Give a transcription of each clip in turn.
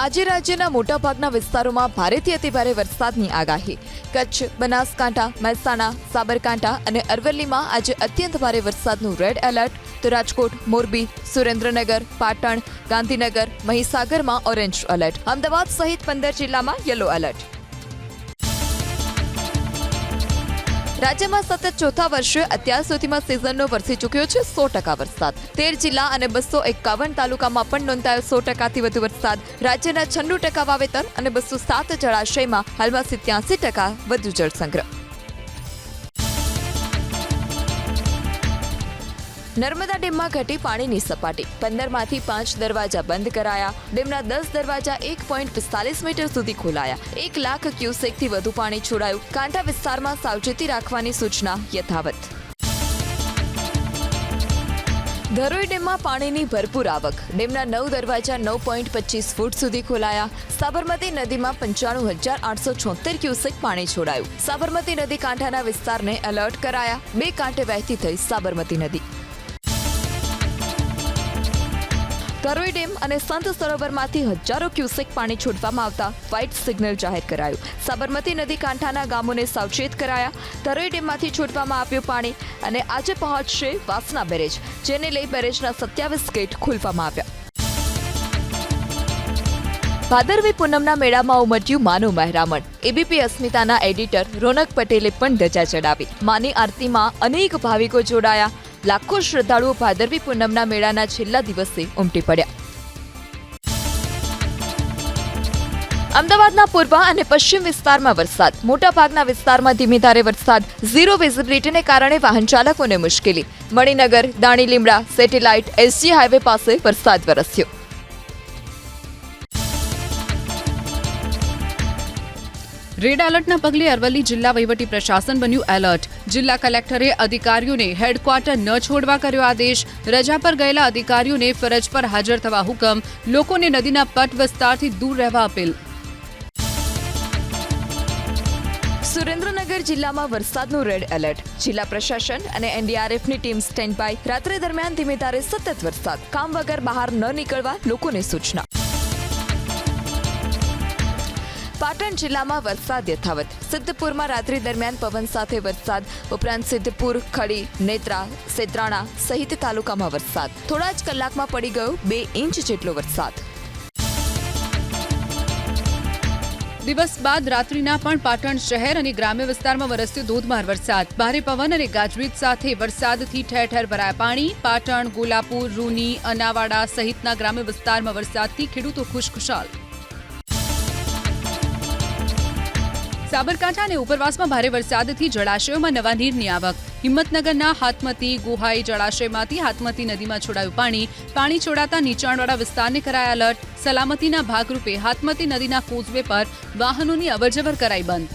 આજે રાજ્યના મોટાભાગના વિસ્તારોમાં ભારેથી અતિભારે વરસાદની આગાહી. કચ્છ, બનાસકાંઠા, મહેસાણા, સાબરકાંઠા અને અરવલ્લીમાં આજે અત્યંત ભારે વરસાદનું રેડ એલર્ટ. તો રાજકોટ, મોરબી, સુરેન્દ્રનગર, પાટણ, ગાંધીનગર, મહીસાગરમાં ઓરેન્જ એલર્ટ. અમદાવાદ સહિત પંદર જિલ્લામાં યલો એલર્ટ. રાજ્યમાં સતત ચોથા વર્ષે અત્યાર સુધીમાં સિઝનનો વરસી ચૂક્યો છે સો ટકા વરસાદ. તેર જિલ્લા અને બસો એકાવન તાલુકામાં પણ નોંધાયો સો ટકાથી વધુ વરસાદ. રાજ્યના છન્નું ટકા વાવેતર અને બસો સાત જળાશયમાં હાલમાં સિત્યાસી ટકા વધુ જળસંગ્રહ. નર્મદા ડેમમાં ઘટી પાણીની સપાટી. પંદરમાંથી પાંચ દરવાજા બંધ કરાયા. ડેમના દસ દરવાજા એક પોઈન્ટ પિસ્તાલીસ મીટર સુધી ખોલાયા. એક લાખ ક્યુસેકથી વધુ પાણી છોડાયું. કાંઠા વિસ્તારમાં સાવચેતી રાખવાની સૂચના યથાવત. ધરોઈ ડેમમાં પાણીની ભરપૂર આવક. ડેમના નવ દરવાજા નવ પોઈન્ટ પચીસ ફૂટ સુધી ખોલાયા. સાબરમતી નદીમાં પંચાણું હજાર આઠસો છોતેર ક્યુસેક પાણી છોડાયું. સાબરમતી નદી કાંઠાના વિસ્તારને એલર્ટ કરાયા. બે કાંઠે વહેતી થઈ સાબરમતી નદી. ધરોઈ ડેમ અને સંત સરોવરમાંથી હજારો ક્યુસેક પાણી છોડવામાં આવતા વ્હાઇટ સિગ્નલ જાહેર કરાયું. સાબરમતી નદી કાંઠાના ગામોને સાવચેત કરાયા. ધરોઈ ડેમમાંથી છોડવામાં આવ્યું પાણી અને આજે પહોંચશે વાસના બેરેજ, જેને લઈ બેરેજના સત્યાવીસ ગેટ ખોલવામાં આવ્યા. ભાદરવી પૂનમના મેળામાં ઉમટ્યું માનું મહેરામણ. એબીપી અસ્મિતાના એડિટર રોનક પટેલે પણ ધજા ચડાવી. માની આરતીમાં અનેક ભાવિકો જોડાયા. લાખો શ્રદ્ધાળુઓ ભાદરવી પૂનમના મેળાના છેલ્લા દિવસે ઉમટી પડ્યા. અમદાવાદના પૂર્વ અને પશ્ચિમ વિસ્તારમાં વરસાદ. મોટાભાગના વિસ્તારમાં ધીમી ધારે વરસાદ. ઝીરો વિઝિબિલિટીને કારણે વાહન ચાલકોને મુશ્કેલી. મણિનગર, દાણી લીમડા, સેટેલાઇટ, એસજી હાઈવે પાસે વરસાદ વરસ્યો. રેડ એલર્ટના પગલે અરવલ્લી જિલ્લા વહીવટી પ્રશાસન બન્યું એલર્ટ. જિલ્લા કલેક્ટરે અધિકારીઓને હેડક્વાર્ટર ન છોડવા કર્યો આદેશ. રજા પર ગયેલા અધિકારીઓને ફરજ પર હાજર થવા હુકમ. લોકોને નદીના પટ વિસ્તારથી દૂર રહેવા અપીલ. સુરેન્દ્રનગર જિલ્લામાં વરસાદનું રેડ એલર્ટ. જિલ્લા પ્રશાસન અને એનડીઆરએફની ટીમ સ્ટેન્ડ બાય રાત્રે દરમિયાન ધીમે ધારે સતત વરસાદ. કામ વગર બહાર ન નીકળવા લોકોને સૂચના. પાટણ જિલ્લામાં વરસાદ યથાવત. સિદ્ધપુરમાં રાત્રિ દરમિયાન પવન સાથે વરસાદ. ઉપરાંત સિદ્ધપુર, ખડી, નેત્રા, સેત્રાણા સહિત તાલુકામાં વરસાદ. થોડા જ કલાકમાં પડી ગયો બે ઇંચ જેટલો વરસાદ. દિવસ બાદ રાત્રિના પણ પાટણ શહેર અને ગ્રામ્ય વિસ્તારમાં વરસ્યો ધોધમાર વરસાદ. ભારે પવન અને ગાજવીજ સાથે વરસાદથી ઠેર ઠેર ભરાયા પાણી. પાટણ, ગોલાપુર, રૂની, અનાવાડા સહિતના ગ્રામ્ય વિસ્તારમાં વરસાદથી ખેડૂતો ખુશખુશાલ. સાબરકાંઠા અને ઉપરવાસમાં ભારે વરસાદથી જળાશયોમાં નવા નીરની આવક. હિંમતનગરના હાથમતી, ગુહાઈ જળાશયમાંથી હાથમતી નદીમાં છોડાયું પાણી. પાણી છોડાતા નીચાણવાળા વિસ્તારને કરાયા એલર્ટ સલામતીના ભાગરૂપે હાથમતી નદીના કોઝવે પર વાહનોની અવરજવર કરાઈ બંધ.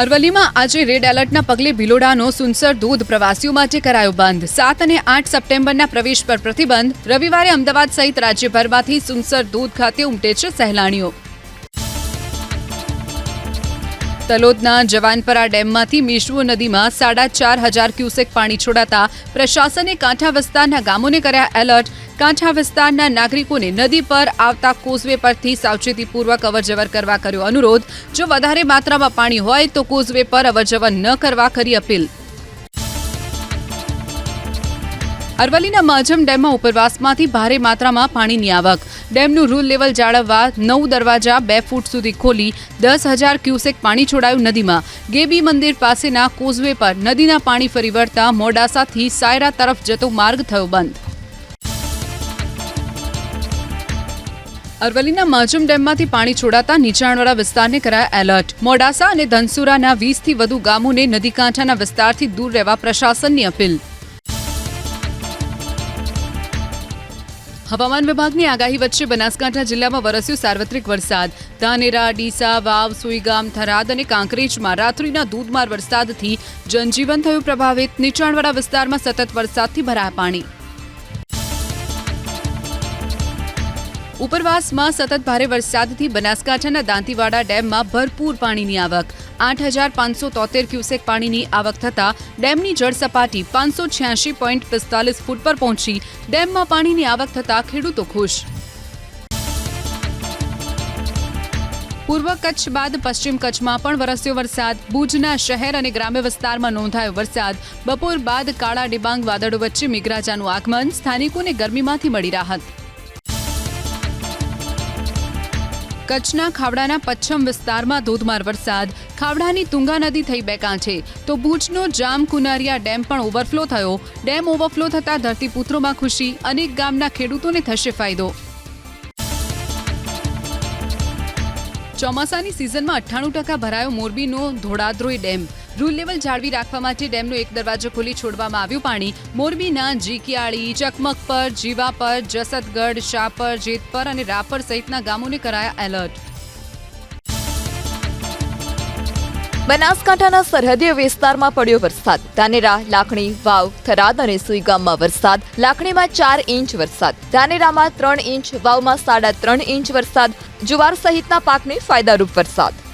અરવલ્લીમાં આજે રેડ એલર્ટના પગલે ભિલોડાનો સુનસર ધોધ પ્રવાસીઓ માટે કરાયો બંધ. સાત અને આઠ સપ્ટેમ્બરના પ્રવેશ પર પ્રતિબંધ. રવિવારે અમદાવાદ સહિત રાજ્યભરમાંથી સુનસર ધોધ ખાતે ઉમટે છે સહેલાણીઓ. તલોદના જવાનપરા ડેમમાંથી મેશ્વો નદીમાં સાડા ચાર હજાર ક્યુસેક પાણી છોડાતા પ્રશાસને કાંઠા વિસ્તારના ગામોને કર્યા એલર્ટ. કાંઠા વિસ્તારના નાગરિકોને નદી પર આવતા કોઝવે પરથી સાવચેતીપૂર્વક અવરજવર કરવા કર્યો અનુરોધ. જો વધારે માત્રામાં પાણી હોય તો કોઝવે પર અવરજવર ન કરવા કરી અપીલ. અરવલ્લીના માજમ ડેમમાં ઉપરવાસમાંથી ભારે માત્રામાં પાણીની આવક. ડેમનું રૂલ લેવલ જાળવવા નવ દરવાજા બે ફૂટ સુધી ખોલી દસ હજાર ક્યુસેક પાણી છોડાયું નદીમાં. ગેબી મંદિર પાસેના કોઝવે પર નદીના પાણી ફરી વળતા મોડાસાથી સાયરા તરફ જતો માર્ગ થયો બંધ. અરવલ્લીના માજમ ડેમમાંથી પાણી છોડાતા નીચાણવાળા વિસ્તારને કરાયા એલર્ટ. મોડાસા અને ધનસુરાના વીસથી વધુ ગામોને નદી કાંઠાના વિસ્તારથી દૂર રહેવા પ્રશાસનની અપીલ. હવામાન વિભાગની આગાહી વચ્ચે બનાસકાંઠા જિલ્લામાં વરસ્યો સાર્વત્રિક વરસાદ. ધાનેરા, ડીસા, વાવ, સુઈગામ, થરાદ અને કાંકરેજમાં રાત્રિના ધોધમાર વરસાદથી જનજીવન થયું પ્રભાવિત. નીચાણવાળા વિસ્તારમાં સતત વરસાદથી ભરાયા પાણી. ઉપરવાસમાં સતત ભારે વરસાદથી બનાસકાંઠાના દાંતીવાડા ડેમમાં ભરપૂર પાણીની આવક. આઠ હજાર પાંચસો તોતેર ક્યુસેક પાણીની આવક થતાં ડેમની જળ સપાટી પાંચસો છ્યાસી પોઈન્ટ પિસ્તાલીસ ફૂટ પર પહોંચી. ડેમમાં પાણીની આવક થતાં ખેડૂતો ખુશ. પૂર્વ કચ્છ બાદ પશ્ચિમ કચ્છમાં પણ વરસ્યો વરસાદ. ભુજના શહેર અને ગ્રામ્ય વિસ્તારમાં નોંધાયો વરસાદ. બપોર બાદ કાળા ડિબાંગ વાદળો વચ્ચે મેઘરાજાનું આગમન. સ્થાનિકોને ગરમીમાંથી મળી રાહત. કચ્છના ખાવડાના પશ્ચિમ વિસ્તારમાં ધોધમાર વરસાદ. ખાવડાની તુંગા નદી થઈ બે કાંઠે. તો ભુજનો જામ કુનારિયા ડેમ પણ ઓવરફ્લો થયો. ડેમ ઓવરફ્લો થતાં ધરતીપુત્રોમાં ખુશી. અનેક ગામના ખેડૂતોને થશે ફાયદો. ચોમાસાની સિઝનમાં અઠ્ઠાણું ટકા ભરાયો મોરબીનો ધોળાદ્રોઈ ડેમ. રૂલ લેવલ જાળવી રાખવા માટે ડેમનો એક દરવાજો ખોલી છોડવામાં આવ્યું પાણી. મોરબીના જીકિયાળી ચકમકપર જીવાપર જસદગઢ, શાપર, જેતપર અને રાપર સહિતના ગામોને કરાયા એલર્ટ. બનાસકાંઠાના સરહદીય વિસ્તારમાં પડ્યો વરસાદ. ધાનેરા, લાખણી, વાવ, થરાદ અને સુઈ ગામમાં વરસાદ. લાખણીમાં ચાર ઇંચ વરસાદ. ધાનેરામાં ત્રણ ઇંચ, વાવમાં સાડા ત્રણ ઇંચ વરસાદ. જુવાર સહિતના પાકને ફાયદારૂપ વરસાદ.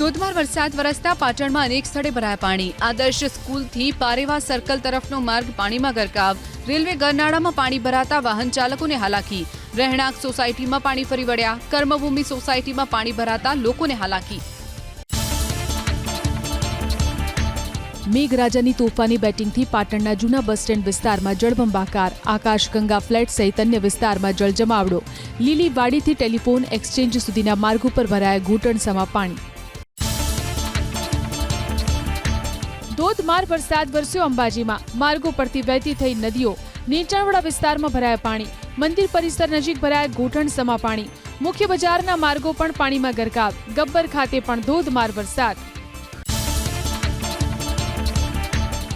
ધોધમાર વરસાદ વરસતા પાટણમાં અનેક સ્થળે ભરાયા પાણી. આદર્શ સ્કૂલથી પારેવા સર્કલ તરફનો માર્ગ પાણીમાં ગરકાવ. રેલવે ગરનાળામાં પાણી ભરાતા વાહન ચાલકોને હાલાકી. રહેણાંક સોસાયટીમાં પાણી ફરી વળ્યા. કર્મભૂમિ સોસાયટીમાં પાણી ભરાતા લોકોને હાલાકી. મેઘરાજાની તોફાની બેટિંગથી પાટણના જૂના બસ સ્ટેન્ડ વિસ્તારમાં જળબંબાકાર. આકાશગંગા ફ્લેટ સહિત અન્ય વિસ્તારમાં જળ જમાવડો લીલી વાડીથી ટેલિફોન એક્સચેન્જ સુધીના માર્ગ ઉપર ભરાયા ઘૂંટણસમા પાણી. ધોધમાર વરસાદ વરસ્યો અંબાજીમાં. માર્ગો પરથી વહેતી થઈ નદીઓ. નીચાણવાળા વિસ્તારમાં ભરાયા પાણી. મંદિર પરિસર નજીક ભરાયા ઘૂંટણસમા પાણી. મુખ્ય બજારના માર્ગો પણ પાણીમાં ગરકાવ. ગબ્બર ખાતે પણ ધોધમાર વરસાદ.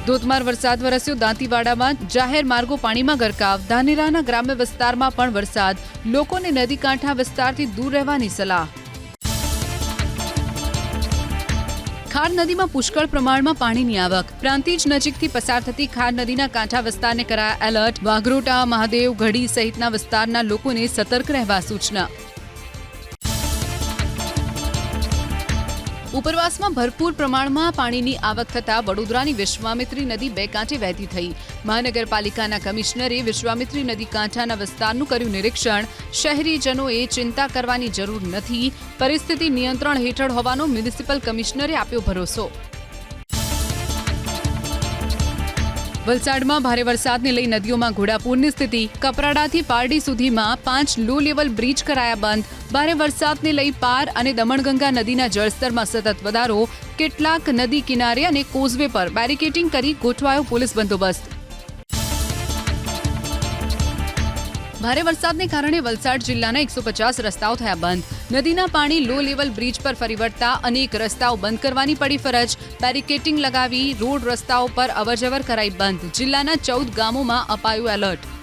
ધોધમાર વરસાદ વરસ્યો દાંતીવાડામાં. જાહેર માર્ગો પાણીમાં ગરકાવ. ધાનેરાના ગ્રામ્ય વિસ્તારમાં પણ વરસાદ. લોકોને નદી કાંઠા વિસ્તારથી દૂર રહેવાની સલાહ. ખાર નદીમાં પુષ્કળ પ્રમાણમાં પાણીની આવક. પ્રાંતિજ નજીકથી પસાર થતી ખાર નદીના કાંઠા વિસ્તારને કરાયા એલર્ટ. વાઘરોટા મહાદેવ, ઘડી સહિતના વિસ્તારના લોકોને સતર્ક રહેવા સૂચના. ઉપરવાસમાં ભરપૂર પ્રમાણમાં પાણીની આવક થતાં વડોદરાની વિશ્વામિત્રી નદી બે કાંઠે વહેતી થઈ. મહાનગરપાલિકાના કમિશનરે વિશ્વામિત્રી નદી કાંઠાના વિસ્તારનું કર્યું નિરીક્ષણ. શહેરીજનોએ ચિંતા કરવાની જરૂર નથી. પરિસ્થિતિ નિયંત્રણ હેઠળ હોવાનો મ્યુનિસિપલ કમિશનરે આપ્યો ભરોસો. વલસાડમાં ભારે વરસાદને લઈ નદીઓમાં ઘોડાપૂરની સ્થિતિ. કપરાડાથી પારડી સુધીમાં પાંચ લો લેવલ બ્રિજ કરાયા બંધ. ભારે વરસાદને લઈ પાર અને દમણગંગા નદીના જળસ્તરમાં સતત વધારો. કેટલાક નદી કિનારે અને કોઝવે પર બેરિકેટિંગ કરી ગોઠવાયો પોલીસ બંદોબસ્ત. ભારે વરસાદને કારણે વલસાડ જિલ્લાના એકસો પચાસ રસ્તાઓ થયા બંધ. નદીના પાણી લો લેવલ બ્રિજ પર ફરી વળતા અનેક રસ્તાઓ બંધ કરવાની પડી ફરજ. બેરિકેટિંગ લગાવી રોડ રસ્તાઓ પર અવરજવર કરાઈ બંધ. જિલ્લાના ચૌદ ગામોમાં અપાયું એલર્ટ